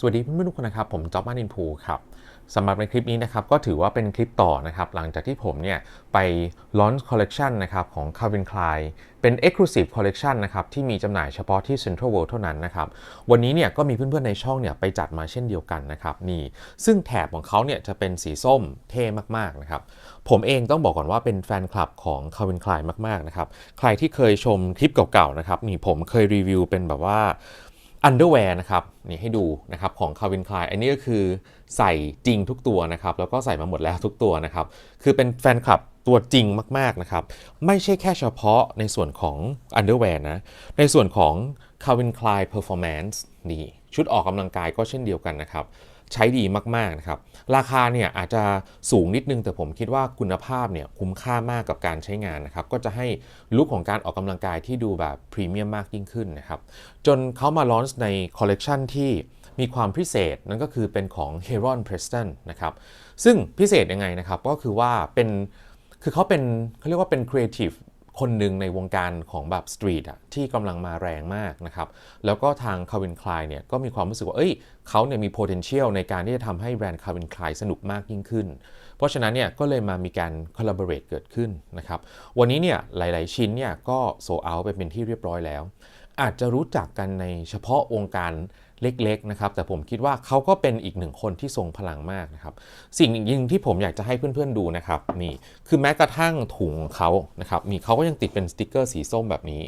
สวัสดีเพื่อนๆทุกคนนะครับ ผมจ๊อบมานินพูครับสำหรับในคลิปนี้นะครับ ก็ถือว่าเป็นคลิปต่อนะครับ หลังจากที่ผมเนี่ยไป launch collection นะครับของ Calvin Klein เป็น exclusive collection นะครับ ที่มีจำหน่ายเฉพาะที่ Central World เท่านั้นนะครับ วันนี้เนี่ยก็มีเพื่อนๆในช่องเนี่ยไปจัดมาเช่นเดียวกันนะครับนี่ซึ่งแถบของเขาเนี่ยจะเป็นสีส้มเท่มากๆนะครับ ผมเองต้องบอกก่อนว่าเป็นแฟนคลับของ Calvin Klein มากๆนะครับ ใครที่เคยชมคลิปเก่าๆนะครับนี่ผมเคยรีวิวเป็นแบบว่า อันเดอร์แวร์นะครับนี่ให้ดูนะครับของ Calvin Klein อันนี้ก็คือใส่จริงทุกตัวนะครับ แล้วก็ใส่มาหมดแล้วทุกตัวนะครับ คือเป็นแฟนคลับตัวจริงมาก ๆ นะครับ ไม่ใช่แค่เฉพาะในส่วนของอันเดอร์แวร์นะ ในส่วนของ Calvin Klein Performance นี่ชุดออกกำลังกายก็เช่นเดียวกันนะครับ ใช้ดีมากๆนะครับ ราคาเนี่ยอาจจะสูงนิดนึง แต่ผมคิดว่าคุณภาพเนี่ยคุ้มค่ามากกับการใช้งานนะครับ ก็จะให้ลุคของการออกกำลังกายที่ดูแบบพรีเมียมมากยิ่งขึ้นนะครับ จนเขามาลอนในคอลเลกชันที่มีความพิเศษนั่นก็คือเป็นของ Heron Preston นะครับ ซึ่งพิเศษยังไงนะครับ ก็คือว่าเป็นคือเขาเป็นเขาเรียกว่าเป็นครีเอทีฟ คนหนึ่งในวงการของแบบสตรีทอะที่กำลังมาแรงมากนะครับแล้วก็ทางคารินคลายเนี่ยก็มีความรู้สึกว่าเอ้ยเขาเนี่ยมี potential ในการที่จะทำให้แบรนด์คารินคลายสนุกมากยิ่งขึ้น เพราะฉะนั้นเนี่ยก็เลยมามีการ collaborate เกิดขึ้นนะครับวันนี้เนี่ยหลาย ๆ ชิ้นเนี่ยก็โซเอาไปเป็นที่เรียบร้อยแล้ว อาจจะรู้จักกันในเฉพาะวงการเล็กๆนะครับ แต่ผมคิดว่าเขาก็เป็นอีกหนึ่งคนที่ทรงพลังมากนะครับ สิ่งยิ่งที่ผมอยากจะให้เพื่อนๆดูนะครับนี่คือแม้กระทั่งถุงของเขานะครับมีเขาก็ยังติดเป็นสติกเกอร์สีส้มแบบนี้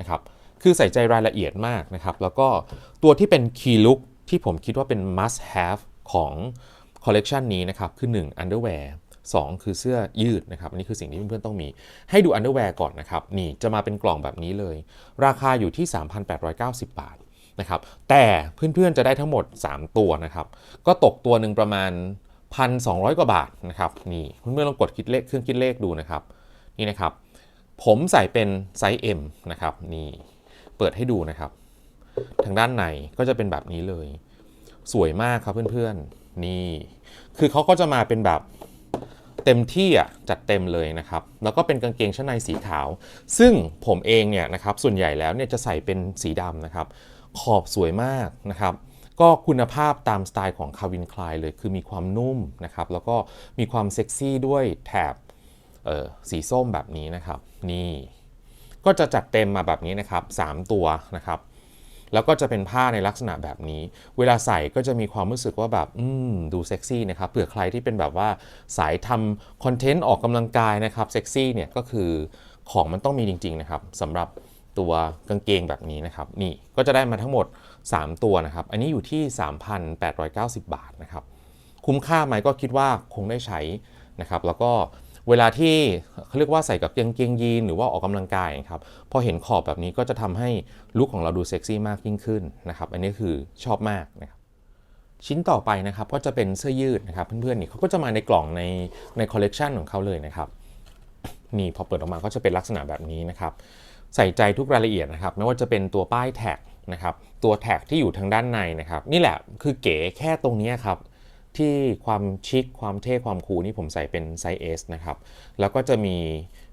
นะครับคือใส่ใจรายละเอียดมากนะครับ แล้วก็ตัวที่เป็น key look ที่ผมคิดว่าเป็น must have ของคอลเลกชันนี้นะครับ คือ 1 underwear 2 คือเสื้อยืดนะครับ อันนี้คือสิ่งที่เพื่อนๆต้องมี ให้ดู underwear ก่อนนะครับ นี่จะมาเป็นกล่องแบบนี้เลย ราคาอยู่ที่ 3,890 บาทนะครับ แต่เพื่อนๆจะได้ทั้งหมด 3 ตัวนะครับ ก็ตกตัวหนึ่งประมาณ 1,200 กว่าบาทนะครับ นี่เพื่อนๆลองกดคิดเลขเครื่องคิดเลขดูนะครับ นี่นะครับ ผมใส่เป็นไซส์ M นะครับ นี่ เปิดให้ดูนะครับ ทางด้านในก็จะเป็นแบบนี้เลย สวยมากครับเพื่อนๆ นี่ คือเขาก็จะมาเป็นแบบ เต็มที่อะจัดเต็มเลยนะครับ แล้วก็เป็นกางเกงชั้นในสีขาว ซึ่งผมเองเนี่ยนะครับส่วนใหญ่แล้วเนี่ยจะใส่เป็นสีดำนะครับ ขอบสวยมากนะครับก็คุณภาพตามสไตล์ของ Calvin Klein เลยคือมีความนุ่มนะครับ แล้วก็มีความเซ็กซี่ด้วยแถบเออสีส้มแบบนี้นะครับ นี่ ก็จะจัดเต็มมาแบบนี้นะครับ 3 ตัวนะครับ แล้วก็จะเป็นผ้าในลักษณะแบบนี้ เวลาใส่ก็จะมีความรู้สึกว่าแบบอืมดูเซ็กซี่นะครับเผื่อใครที่เป็นแบบว่าสายทำคอนเทนต์ออกกำลังกายนะครับเซ็กซี่เนี่ยก็คือของมันต้องมีจริง ๆ นะครับสำหรับตัวกางเกงแบบนี้นะครับ นี่ก็จะได้มาทั้งหมด 3 ตัวนะครับ อันนี้อยู่ที่ 3,890 บาทนะครับ คุ้มค่าไหมก็คิดว่าคงได้ใช้นะครับ แล้วก็ เวลาที่เขาเรียกว่าใส่กับเกงเกงยีนหรือว่าออกกำลังกายครับพอเห็นขอบแบบนี้ก็จะทำให้ลุคของเราดูเซ็กซี่มากยิ่งขึ้นนะครับ อันนี้คือชอบมากนะครับชิ้นต่อไปนะครับก็จะเป็นเสื้อยืดนะครับเพื่อนๆนี่เขาก็จะมาในกล่องในในคอลเลกชันของเขาเลยนะครับนี่พอเปิดออกมาก็จะเป็นลักษณะแบบนี้นะครับใส่ใจทุกรายละเอียดนะครับไม่ว่าจะเป็นตัวป้ายแท็กนะครับตัวแท็กที่อยู่ทางด้านในนะครับ นี่แหละคือเก๋แค่ตรงนี้ครับ ที่ความชิคความเท่ความคูลนี่ผมใส่เป็นไซส์ S นะครับ แล้วก็จะมี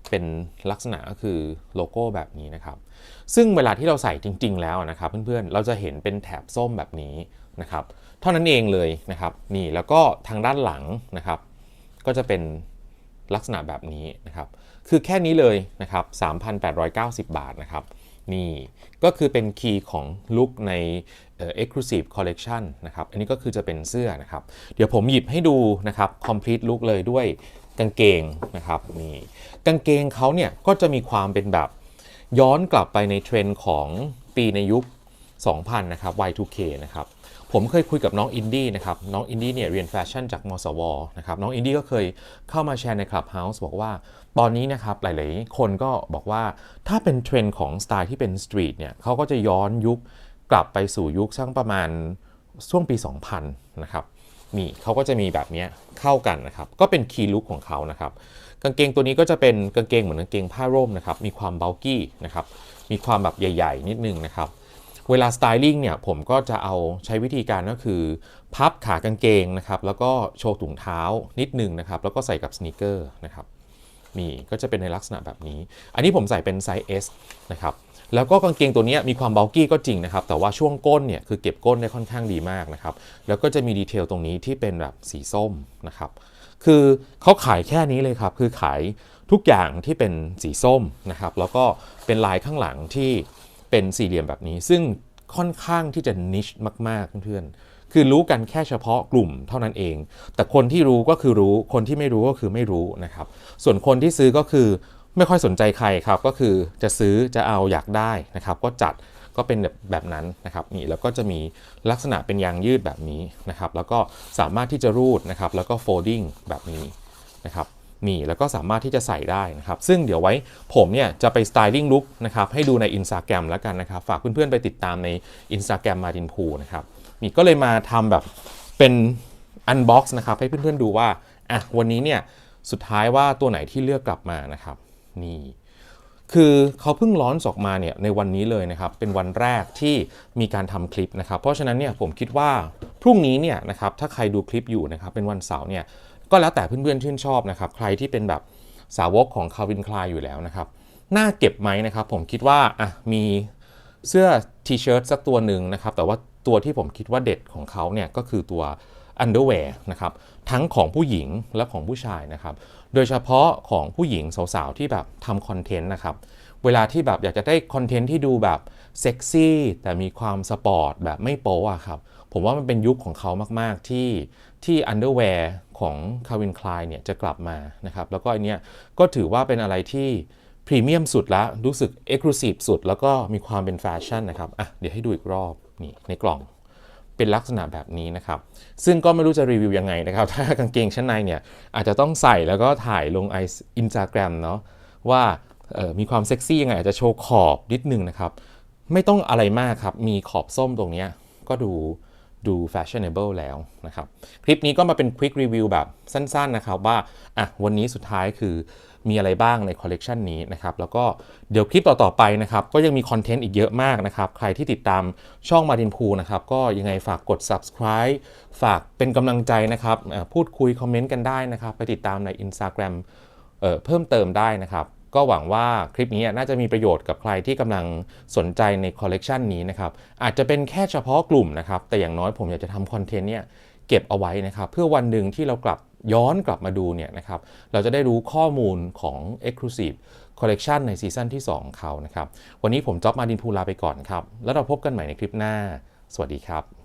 เป็นลักษณะก็คือโลโก้แบบนี้นะครับ ซึ่งเวลาที่เราใส่จริง ๆ แล้วนะครับเพื่อนๆ เราจะเห็นเป็นแถบส้มแบบนี้นะครับ เท่านั้นเองเลยนะครับ นี่แล้วก็ทางด้านหลังนะครับ ก็จะเป็นลักษณะแบบนี้นะครับ คือแค่นี้เลยนะครับ 3,890 บาทนะครับ นี่ก็คือเป็นคีย์ของลุคใน เอ่อ exclusive collection นะครับ อันนี้ก็คือจะเป็นเสื้อนะครับ เดี๋ยวผมหยิบให้ดูนะครับ complete look เลยด้วยกางเกงนะครับนี่กางเกงเขาเนี่ยก็จะมีความเป็นแบบย้อนกลับไปในเทรนด์ของปีในยุค 2000 นะครับ Y2K นะครับ ผมเคยคุยกับน้องอินดี้นะครับ น้องอินดี้เนี่ยเรียนแฟชั่นจากมสวนะครับ น้องอินดี้ก็เคยเข้ามาแชร์ใน Clubhouse บอกว่าตอนนี้นะครับหลาย ๆ คนก็บอกว่าถ้าเป็นเทรนด์ของสไตล์ที่เป็นสตรีทเนี่ยเขาก็จะย้อนยุค กลับไปสู่ยุคช่างประมาณช่วงปี 2000 นะครับนี่เขาก็จะมีแบบนี้เข้ากันนะครับ ก็เป็นคีย์ลุคของเขานะครับ กางเกงตัวนี้ก็จะเป็นกางเกงเหมือนกางเกงผ้าร่มนะครับ มีความเบลกี้นะครับ มีความแบบใหญ่ ๆ นิดนึงนะครับ เวลาสไตลิ่งเนี่ยผมก็จะเอาใช้วิธีการก็คือ พับขากางเกงนะครับ แล้วก็โชว์ถุงเท้านิดนึงนะครับ แล้วก็ใส่กับสนีกเกอร์นะครับ นี่ก็จะเป็นในลักษณะแบบนี้ อันนี้ผมใส่เป็นไซส์ S นะครับแล้วก็กางเกงตัวนี้มีความเบลกี้ก็จริงนะครับ แต่ว่าช่วงก้นเนี่ยคือเก็บก้นได้ค่อนข้างดีมากนะครับ แล้วก็จะมีดีเทลตรงนี้ที่เป็นแบบสีส้มนะครับ คือเขาขายแค่นี้เลยครับ คือขายทุกอย่างที่เป็นสีส้มนะครับ แล้วก็เป็นลายข้างหลังที่เป็นสี่เหลี่ยมแบบนี้ ซึ่งค่อนข้างที่จะนิชมากๆเพื่อนๆ คือรู้กันแค่เฉพาะกลุ่มเท่านั้นเอง แต่คนที่รู้ก็คือรู้ คนที่ไม่รู้ก็คือไม่รู้นะครับ ส่วนคนที่ซื้อก็คือไม่ค่อยสนใจใครครับ ก็คือจะซื้อจะเอาอยากได้นะครับ ก็จัดก็เป็นแบบแบบนั้นนะครับนี่แล้วก็จะมีลักษณะเป็นยางยืดแบบนี้นะครับ แล้วก็สามารถที่จะรูดนะครับ แล้วก็ folding แบบนี้นะครับนี่แล้วก็สามารถที่จะใส่ได้นะครับ ซึ่งเดี๋ยวไว้ผมเนี่ยจะไปสไตลิ่งลุคนะครับให้ดูใน Instagram แล้วกันนะครับ ฝากเพื่อนๆไปติดตามใน Instagram มาดินพูนะครับ นี่ก็เลยมาทำแบบเป็นอันบ็อกซ์นะครับให้เพื่อนๆดูว่าอะวันนี้เนี่ยสุดท้ายว่าตัวไหนที่เลือกกลับมานะครับนี่คือเขาเพิ่งร้อนออกมาเนี่ยในวันนี้เลยนะครับ เป็นวันแรกที่มีการทำคลิปนะครับ เพราะฉะนั้นเนี่ยผมคิดว่าพรุ่งนี้เนี่ยนะครับถ้าใครดูคลิปอยู่นะครับเป็นวันเสาร์เนี่ยก็แล้วแต่เพื่อนๆชื่นชอบนะครับ ใครที่เป็นแบบสาวกของคาวินคลายอยู่แล้วนะครับน่าเก็บไหมนะครับ ผมคิดว่าอะมีเสื้อทีเชิ้ตสักตัวหนึ่งนะครับ แต่ว่า ตัวที่ผมคิดว่าเด็ดของเขาเนี่ยก็คือตัว underwear นะครับทั้งของผู้หญิงและของผู้ชายนะครับ โดยเฉพาะของผู้หญิงสาวๆ ที่แบบทำคอนเทนต์นะครับ เวลาที่แบบอยากจะได้คอนเทนต์ที่ดูแบบเซ็กซี่แต่มีความสปอร์ตแบบไม่โป๊อะครับ ผมว่ามันเป็นยุคของเขามากๆที่ที่ underwear ของ Calvin Klein เนี่ยจะกลับมานะครับ แล้วก็อันเนี้ยก็ถือว่าเป็นอะไรที่พรีเมียมสุดล้วรู้สึกเอ็กซ์ลูซีฟสุด แล้วก็มีความเป็นแฟชั่นนะครับอะเดี๋ยวให้ดูอีกรอบ นี่ในกล่องเป็นลักษณะแบบนี้นะครับ ซึ่งก็ไม่รู้จะรีวิวยังไงนะครับ ถ้ากางเกงชั้นในเนี่ยอาจจะต้องใส่แล้วก็ถ่ายลงไออินสตาแกรมเนาะว่าออมีความเซ็กซี่ยังไงอาจจะโชว์ขอบนิดนึงนะครับ ไม่ต้องอะไรมากครับ มีขอบส้มตรงนี้ก็ดู ดู fashionable แล้วนะครับ คลิปนี้ก็มาเป็น quick review แบบสั้นๆนะครับว่าอะวันนี้สุดท้ายคือมีอะไรบ้างในคอลเลกชันนี้นะครับ แล้วก็เดี๋ยวคลิปต่อ ๆ ไปนะครับ ก็ยังมีคอนเทนต์อีกเยอะมากนะครับ ใครที่ติดตามช่องมาดินพูนะครับ ก็ยังไงฝากกด subscribe ฝากเป็นกำลังใจนะครับ พูดคุยคอมเมนต์กันได้นะครับ ไปติดตามใน Instagram เเพิ่มเติมได้นะครับ ก็หวังว่าคลิปนี้น่าจะมีประโยชน์กับใครที่กำลังสนใจในคอลเลกชันนี้นะครับอาจจะเป็นแค่เฉพาะกลุ่มนะครับแต่อย่างน้อยผมอยากจะทำคอนเทนต์เนี่ยเก็บเอาไว้นะครับเพื่อวันหนึ่งที่เรากลับย้อนกลับมาดูเนี่ยนะครับเราจะได้รู้ข้อมูลของ Exclusive Collection ในซีซั่นที่2ของเขานะครับวันนี้ผมจ๊อบมาดินพูลาไปก่อนครับ แล้วเราพบกันใหม่ในคลิปหน้า สวัสดีครับ